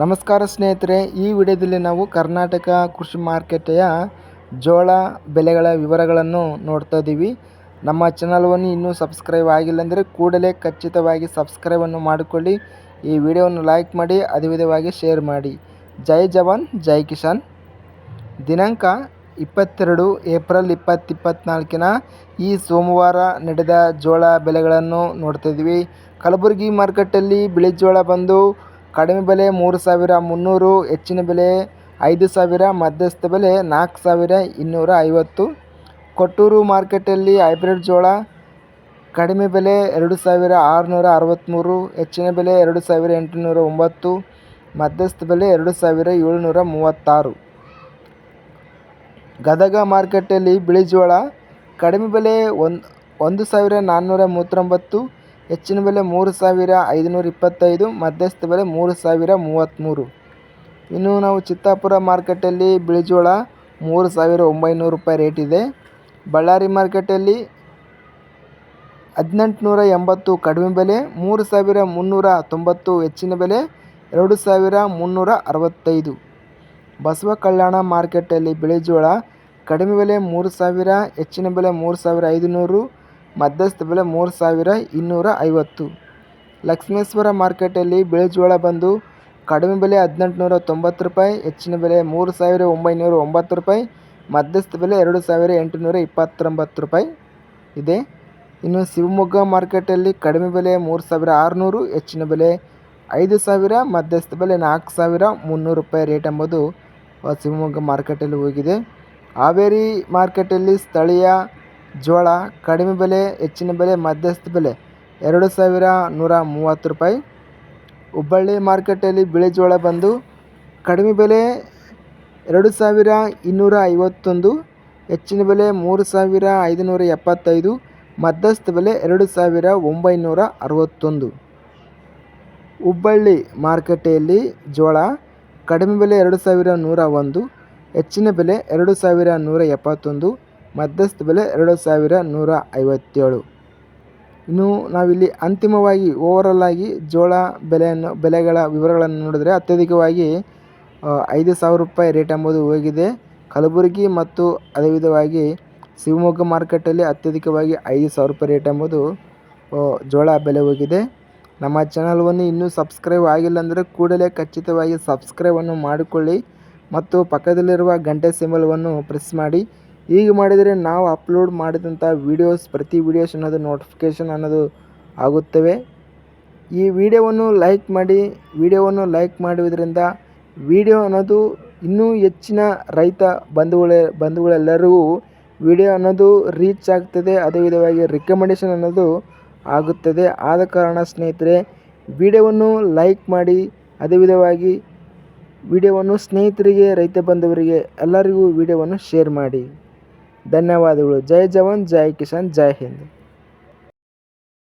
ನಮಸ್ಕಾರ ಸ್ನೇಹಿತರೆ, ಈ ವಿಡಿಯೋದಲ್ಲಿ ನಾವು ಕರ್ನಾಟಕ ಕೃಷಿ ಮಾರುಕಟ್ಟೆಯ ಜೋಳ ಬೆಲೆಗಳ ವಿವರಗಳನ್ನು ನೋಡ್ತಾ ಇದ್ದೀವಿ. ನಮ್ಮ ಚಾನಲ್ವನ್ನು ಇನ್ನೂ ಸಬ್ಸ್ಕ್ರೈಬ್ ಆಗಿಲ್ಲ ಅಂದರೆ ಕೂಡಲೇ ಖಚಿತವಾಗಿ ಸಬ್ಸ್ಕ್ರೈಬನ್ನು ಮಾಡಿಕೊಳ್ಳಿ. ಈ ವಿಡಿಯೋವನ್ನು ಲೈಕ್ ಮಾಡಿ, ಅದೇ ವಿಧವಾಗಿ ಶೇರ್ ಮಾಡಿ. ಜೈ ಜವಾನ್, ಜೈ ಕಿಸಾನ್. ದಿನಾಂಕ ಇಪ್ಪತ್ತೆರಡು ಏಪ್ರಿಲ್ ಇಪ್ಪತ್ತಿಪ್ಪತ್ನಾಲ್ಕಿನ ಈ ಸೋಮವಾರ ನಡೆದ ಜೋಳ ಬೆಲೆಗಳನ್ನು ನೋಡ್ತಾ ಇದ್ದೀವಿ. ಕಲಬುರಗಿ ಮಾರುಕಟ್ಟೆಯಲ್ಲಿ ಬಿಳಿ ಜೋಳ ಬಂದು ಕಡಿಮೆ ಬೆಲೆ ಮೂರು ಸಾವಿರ ಮುನ್ನೂರು, ಹೆಚ್ಚಿನ ಬೆಲೆ ಐದು ಸಾವಿರ, ಮಧ್ಯಸ್ಥ ಬೆಲೆ ನಾಲ್ಕು ಸಾವಿರ ಇನ್ನೂರ ಐವತ್ತು. ಕೊಟ್ಟೂರು ಮಾರ್ಕೆಟಲ್ಲಿ ಹೈಬ್ರಿಡ್ ಜೋಳ ಕಡಿಮೆ ಬೆಲೆ ಎರಡು ಸಾವಿರ ಆರುನೂರ ಅರವತ್ತ್ಮೂರು ಹೆಚ್ಚಿನ ಬೆಲೆ ಎರಡು ಸಾವಿರ ಎಂಟುನೂರ ಒಂಬತ್ತು, ಮಧ್ಯಸ್ಥ ಬೆಲೆ ಎರಡು ಸಾವಿರ ಏಳುನೂರ ಮೂವತ್ತಾರು. ಗದಗ ಮಾರ್ಕೆಟಲ್ಲಿ ಬಿಳಿ ಜೋಳ ಕಡಿಮೆ ಬೆಲೆ ಒಂದು ಒಂದು ಸಾವಿರ ನಾನ್ನೂರ ಮೂವತ್ತೊಂಬತ್ತು ಹೆಚ್ಚಿನ ಬೆಲೆ ಮೂರು ಸಾವಿರ ಐದುನೂರ ಇಪ್ಪತ್ತೈದು, ಮಧ್ಯಸ್ಥ ಬೆಲೆ ಮೂರು ಸಾವಿರ ಮೂವತ್ತ್ಮೂರು ಇನ್ನು ನಾವು ಚಿತ್ತಾಪುರ ಮಾರ್ಕೆಟಲ್ಲಿ ಬಿಳಿ ಜೋಳ ಮೂರು ಸಾವಿರ ಒಂಬೈನೂರು ರೂಪಾಯಿ ರೇಟ್ ಇದೆ. ಬಳ್ಳಾರಿ ಮಾರ್ಕೆಟಲ್ಲಿ ಹದಿನೆಂಟುನೂರ ಎಂಬತ್ತು ಕಡಿಮೆ ಬೆಲೆ, ಮೂರು ಸಾವಿರ ಮುನ್ನೂರ ತೊಂಬತ್ತು ಹೆಚ್ಚಿನ ಬೆಲೆ, ಎರಡು ಸಾವಿರ ಮುನ್ನೂರ ಅರವತ್ತೈದು. ಬಸವ ಕಲ್ಯಾಣ ಮಾರ್ಕೆಟಲ್ಲಿ ಬಿಳಿ ಜೋಳ ಕಡಿಮೆ ಬೆಲೆ ಮೂರು ಸಾವಿರ, ಹೆಚ್ಚಿನ ಬೆಲೆ ಮೂರು ಸಾವಿರ ಐದುನೂರು ಮಧ್ಯಸ್ಥ ಬೆಲೆ ಮೂರು ಸಾವಿರ ಇನ್ನೂರ ಐವತ್ತು. ಲಕ್ಷ್ಮೇಶ್ವರ ಮಾರ್ಕೆಟಲ್ಲಿ ಬಿಳಿ ಜೋಳ ಬಂದು ಕಡಿಮೆ ಬೆಲೆ ಹದಿನೆಂಟುನೂರ ತೊಂಬತ್ತು ರೂಪಾಯಿ, ಹೆಚ್ಚಿನ ಬೆಲೆ ಮೂರು ಸಾವಿರ ಒಂಬೈನೂರ ಒಂಬತ್ತು ರೂಪಾಯಿ, ಮಧ್ಯಸ್ಥ ಬೆಲೆ ಎರಡು ಸಾವಿರ ಎಂಟುನೂರ ಇಪ್ಪತ್ತೊಂಬತ್ತು ರೂಪಾಯಿ ಇದೆ. ಇನ್ನು ಶಿವಮೊಗ್ಗ ಮಾರ್ಕೆಟಲ್ಲಿ ಕಡಿಮೆ ಬೆಲೆ ಮೂರು ಸಾವಿರ ಆರುನೂರು, ಹೆಚ್ಚಿನ ಬೆಲೆ ಐದು ಸಾವಿರ, ಮಧ್ಯಸ್ಥ ಬೆಲೆ ನಾಲ್ಕು ಸಾವಿರ ಮುನ್ನೂರು ರೂಪಾಯಿ ರೇಟ್ ಎಂಬುದು ಶಿವಮೊಗ್ಗ ಮಾರ್ಕೆಟಲ್ಲಿ ಹೋಗಿದೆ. ಹಾವೇರಿ ಮಾರ್ಕೆಟಲ್ಲಿ ಸ್ಥಳೀಯ ಜೋಳ ಕಡಿಮೆ ಬೆಲೆ, ಹೆಚ್ಚಿನ ಬೆಲೆ, ಮಧ್ಯಸ್ಥ ಬೆಲೆ. ಎರಡು ಸಾವಿರ ನೂರ ಮೂವತ್ತು ರೂಪಾಯಿ. ಹುಬ್ಬಳ್ಳಿ ಮಾರ್ಕೆಟಲ್ಲಿ ಬಿಳಿ ಜೋಳ ಬಂದು ಕಡಿಮೆ ಬೆಲೆ ಎರಡು ಸಾವಿರ ಇನ್ನೂರ ಐವತ್ತೊಂದು, ಹೆಚ್ಚಿನ ಬೆಲೆ ಮೂರು ಸಾವಿರ ಐದುನೂರ ಎಪ್ಪತ್ತೈದು, ಮಧ್ಯಸ್ಥ ಬೆಲೆ ಎರಡು ಸಾವಿರ ಒಂಬೈನೂರ ಅರವತ್ತೊಂದು. ಹುಬ್ಬಳ್ಳಿ ಮಾರುಕಟ್ಟೆಯಲ್ಲಿ ಜೋಳ ಕಡಿಮೆ ಬೆಲೆ ಎರಡು ಸಾವಿರ ನೂರ ಒಂದು, ಹೆಚ್ಚಿನ ಬೆಲೆ ಎರಡು ಸಾವಿರ ನೂರ ಎಪ್ಪತ್ತೊಂದು ಮಧ್ಯಸ್ಥ ಬೆಲೆ ಎರಡು ಸಾವಿರ ನೂರ ಐವತ್ತೇಳು. ಇನ್ನು ನಾವಿಲ್ಲಿ ಅಂತಿಮವಾಗಿ ಓವರಲ್ ಆಗಿ ಜೋಳ ಬೆಲೆಯನ್ನು, ಬೆಲೆಗಳ ವಿವರಗಳನ್ನು ನೋಡಿದರೆ ಅತ್ಯಧಿಕವಾಗಿ ಐದು ಸಾವಿರ ರೂಪಾಯಿ ರೇಟ್ ಎಂಬುದು ಹೋಗಿದೆ. ಕಲಬುರಗಿ ಮತ್ತು ಅದೇ ವಿಧವಾಗಿ ಶಿವಮೊಗ್ಗ ಮಾರ್ಕೆಟಲ್ಲಿ ಅತ್ಯಧಿಕವಾಗಿ ಐದು ಸಾವಿರ ರೂಪಾಯಿ ರೇಟ್ ಎಂಬುದು ಜೋಳ ಬೆಲೆ ಹೋಗಿದೆ. ನಮ್ಮ ಚಾನಲ್ವನ್ನು ಇನ್ನೂ ಸಬ್ಸ್ಕ್ರೈಬ್ ಆಗಿಲ್ಲ ಅಂದರೆ ಕೂಡಲೇ ಖಚಿತವಾಗಿ ಸಬ್ಸ್ಕ್ರೈಬನ್ನು ಮಾಡಿಕೊಳ್ಳಿ ಮತ್ತು ಪಕ್ಕದಲ್ಲಿರುವ ಗಂಟೆ ಸಿಂಬಲವನ್ನು ಪ್ರೆಸ್ ಮಾಡಿ. ಹೀಗೆ ಮಾಡಿದರೆ ನಾವು ಅಪ್ಲೋಡ್ ಮಾಡಿದಂಥ ವೀಡಿಯೋಸ್, ಪ್ರತಿ ವೀಡಿಯೋಸ್ ಅನ್ನೋದು ನೋಟಿಫಿಕೇಷನ್ ಅನ್ನೋದು ಆಗುತ್ತವೆ. ಈ ವಿಡಿಯೋವನ್ನು ಲೈಕ್ ಮಾಡಿ, ವಿಡಿಯೋವನ್ನು ಲೈಕ್ ಮಾಡುವುದರಿಂದ ವಿಡಿಯೋ ಅನ್ನೋದು ಇನ್ನೂ ಹೆಚ್ಚಿನ ರೈತ ಬಂಧುಗಳ, ಬಂಧುಗಳೆಲ್ಲರಿಗೂ ವಿಡಿಯೋ ಅನ್ನೋದು ರೀಚ್ ಆಗ್ತದೆ. ಅದೇ ವಿಧವಾಗಿ ರಿಕಮೆಂಡೇಷನ್ ಅನ್ನೋದು ಆಗುತ್ತದೆ. ಆದ ಕಾರಣ ಸ್ನೇಹಿತರೆ, ವಿಡಿಯೋವನ್ನು ಲೈಕ್ ಮಾಡಿ, ಅದೇ ವಿಧವಾಗಿ ವಿಡಿಯೋವನ್ನು ಸ್ನೇಹಿತರಿಗೆ, ರೈತ ಬಂಧುವರಿಗೆ ಎಲ್ಲರಿಗೂ ವಿಡಿಯೋವನ್ನು ಶೇರ್ ಮಾಡಿ. ಧನ್ಯವಾದಗಳು ಜೈ ಜವಾನ್ ಜೈ ಕಿಸಾನ್ ಜೈ ಹಿಂದ್